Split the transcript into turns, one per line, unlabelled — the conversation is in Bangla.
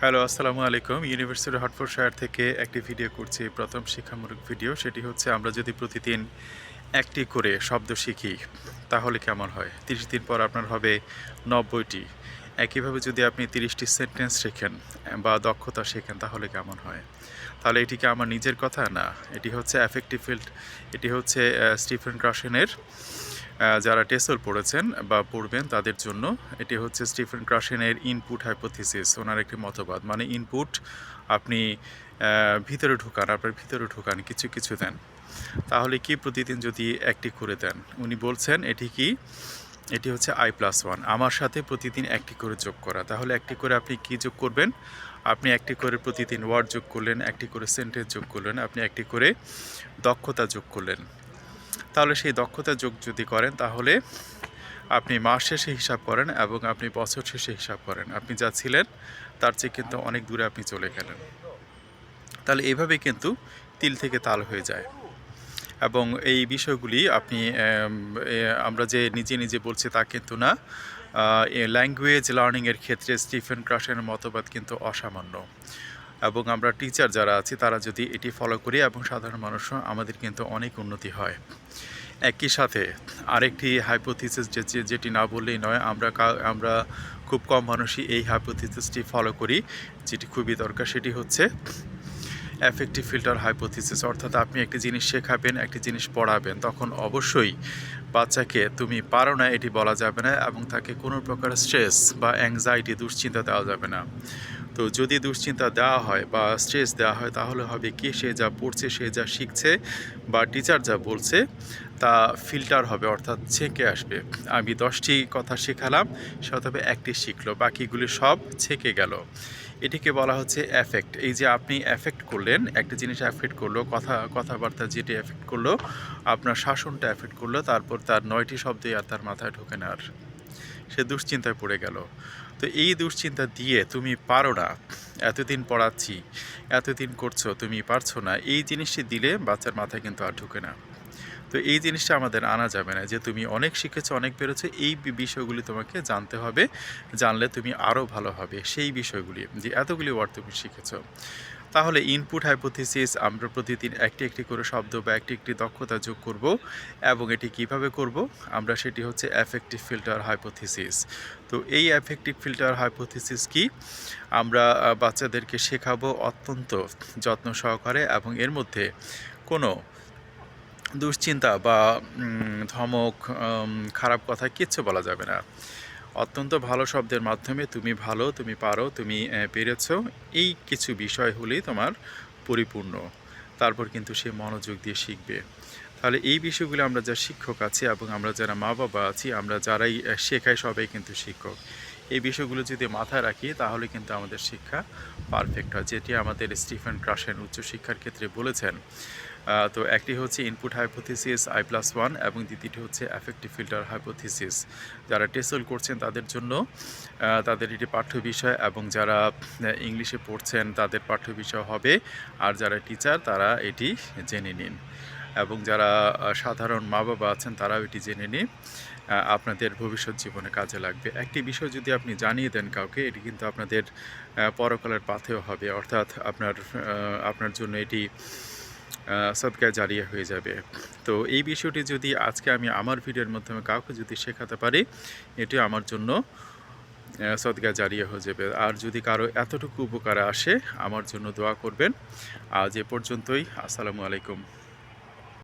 হ্যালো, আসসালামু আলাইকুম। ইউনিভার্সিটি হটফোর্ডশায়ার থেকে একটি ভিডিও করছি, প্রথম শিক্ষামূলক ভিডিও সেটি হচ্ছে, আমরা যদি প্রতিদিন একটি করে শব্দ শিখি, তাহলে কেমন হয়? তিরিশ দিন পর আপনার হবে নব্বইটি। একইভাবে যদি আপনি তিরিশটি সেন্টেন্স শেখেন বা দক্ষতা শেখেন, তাহলে কেমন হয়? তাহলে এটি কি আমার নিজের কথা? না, এটি হচ্ছে অ্যাফেক্টিভ ফিল্ড এটি হচ্ছে স্টিফেন ক্রাশেনের যারা টেসল পড়েছেন বা পড়বেন তাদের জন্য এটি হচ্ছে স্টিফেন ক্রাশেনের ইনপুট হাইপোথিসিস ওনার একটি মতবাদ। মানে ইনপুট আপনি ভিতরে ঢুকান, আপনার ভিতরে ঢুকান, কিছু কিছু দেন। তাহলে কি প্রতিদিন যদি একটি করে দেন? উনি বলছেন এটি কি? এটি হচ্ছে আই প্লাস ওয়ান আমার সাথে প্রতিদিন একটি করে যোগ করা। তাহলে একটি করে আপনি কি যোগ করবেন? আপনি একটি করে প্রতিদিন ওয়ার্ড যোগ করলেন, একটি করে সেন্টেন্স যোগ করলেন, আপনি একটি করে দক্ষতা যোগ করলেন। তাহলে সেই দক্ষতা যোগ যদি করেন, তাহলে আপনি মাস শেষে হিসাব করেন এবং আপনি বছর শেষে হিসাব করেন। আপনি যা ছিলেন, তার চেয়ে কিন্তু অনেক দূরে আপনি চলে গেলেন। তাহলে এইভাবে কিন্তু তিল থেকে তাল হয়ে যায়। এবং এই বিষয়গুলি আপনি আমরা যে নিজে নিজে বলছি তা কিন্তু না। ল্যাঙ্গুয়েজ লার্নিংয়ের ক্ষেত্রে স্টিফেন ক্রাশের মতবাদ কিন্তু অসামান্য। এবং আমরা টিচার যারা আছি, তারা যদি এটি ফলো করি এবং সাধারণ মানুষও আমাদের কিন্তু অনেক উন্নতি হয়। একই সাথে আরেকটি হাইপোথিসিস যে যেটি না বললেই নয়, আমরা আমরা খুব কম মানুষই এই হাইপোথিসিসটি ফলো করি, যেটি খুবই দরকার, সেটি হচ্ছে অ্যাফেক্টিভ ফিল্টার হাইপোথিসিস অর্থাৎ আপনি একটি জিনিস শেখাবেন, একটি জিনিস পড়াবেন, তখন অবশ্যই বাচ্চাকে তুমি পারো না, এটি বলা যাবে না এবং তাকে কোনো প্রকার স্ট্রেস বা অ্যাংজাইটি দুশ্চিন্তা দেওয়া যাবে না। তো যদি দুশ্চিন্তা দেওয়া হয় বা স্ট্রেস দেওয়া হয়, তাহলে হবে কি? সে যা পড়ছে, সে যা শিখছে বা টিচার যা বলছে, তা ফিল্টার হবে, অর্থাৎ ছেঁকে আসবে। আমি দশটি কথা শেখালাম সে তবে একটি শিখলো, বাকিগুলি সব ছেঁকে গেল। এটিকে বলা হচ্ছে এফেক্ট এই যে আপনি এফেক্ট করলেন, একটা জিনিস এফেক্ট করল, কথা, কথাবার্তা যেটি এফেক্ট করল, আপনার শাসনটা এফেক্ট করল, তারপর তার নয়টি শব্দই আর তার মাথায় ঢোকে না আর। সে দুশ্চিন্তায় পড়ে গেল। তো এই দুশ্চিন্তা দিয়ে তুমি পারো না। এতদিন পড়াচ্ছি, এতদিন করছ, তুমি পারছ না। এই জিনিসটি দিলে বাচ্চার মাথায় কিন্তু আর ঢুকে না। তো এই জিনিসটা আমাদের আনা যাবে না যে তুমি অনেক শিখেছো, অনেক পেরেছ, এই বিষয়গুলি তোমাকে জানতে হবে। জানলে তুমি আরও ভালো হবে। সেই বিষয়গুলি যে এতগুলি ওয়ার্ড তুমি শিখেছো। তাহলে ইনপুট হাইপোথিসিস আমরা প্রতিদিন একটি একটি করে শব্দ বা একটি একটি দক্ষতা যোগ করব এবং এটি কীভাবে করব? আমরা সেটি হচ্ছে অ্যাফেক্টিভ ফিল্টার হাইপোথিসিস তো এই অ্যাফেক্টিভ ফিল্টার হাইপোথিসিস কি? আমরা বাচ্চাদেরকে শেখাবো অত্যন্ত যত্ন সহকারে এবং এর মধ্যে কোনো দুশ্চিন্তা বা ধমক খারাপ কথা কিচ্ছু বলা যাবে না। অত্যন্ত ভালো শব্দের মাধ্যমে তুমি ভালো, তুমি পারো, তুমি পেরেছ। এই কিছু বিষয় হলেই তোমার পরিপূর্ণ। তারপর কিন্তু সে মনোযোগ দিয়ে শিখবে। তাহলে এই বিষয়গুলো আমরা যা শিক্ষক আছি এবং আমরা যারা মা বাবা আছি, আমরা যারাই শেখাই সবাই কিন্তু শিক্ষক। এই বিষয়গুলো যদি মাথায় রাখি, তাহলে কিন্তু আমাদের শিক্ষা পারফেক্ট হয়। যেটি আমাদের স্টিফেন ক্রাশেন উচ্চশিক্ষার ক্ষেত্রে বলেছেন তো একটি হচ্ছে input hypothesis I plus one এবং দ্বিতীয়টি হচ্ছে অ্যাফেক্টিভ ফিল্টার হাইপোথিসিস যারা টেসল করছেন তাদের জন্য তাদের এটি পাঠ্য বিষয় এবং যারা ইংলিশে পড়ছেন তাদের পাঠ্য বিষয় হবে। আর যারা টিচার তারা এটি জেনে নিন। এবং যারা সাধারণ মা বাবা আছেন, তারাও এটি জেনে নিন। আপনাদের ভবিষ্যৎ জীবনে কাজে লাগবে। একটি বিষয় যদি আপনি জানিয়ে দেন কাউকে, এটি কিন্তু আপনাদের পরকালের পাথেও হবে। অর্থাৎ আপনার আপনার জন্য এটি সদকায় জারিয়া হয়ে যাবে। তো এই বিষয়টি যদি আজকে আমি আমার ভিডিওর মাধ্যমে কাউকে যদি শেখাতে পারি এটি আমার জন্য সদকা জারিয়া হয়ে যাবে। আর যদি কারও এতটুকু উপকারে আসে, আমার জন্য দোয়া করবেন। আজ এ পর্যন্তই। আসসালামু আলাইকুম।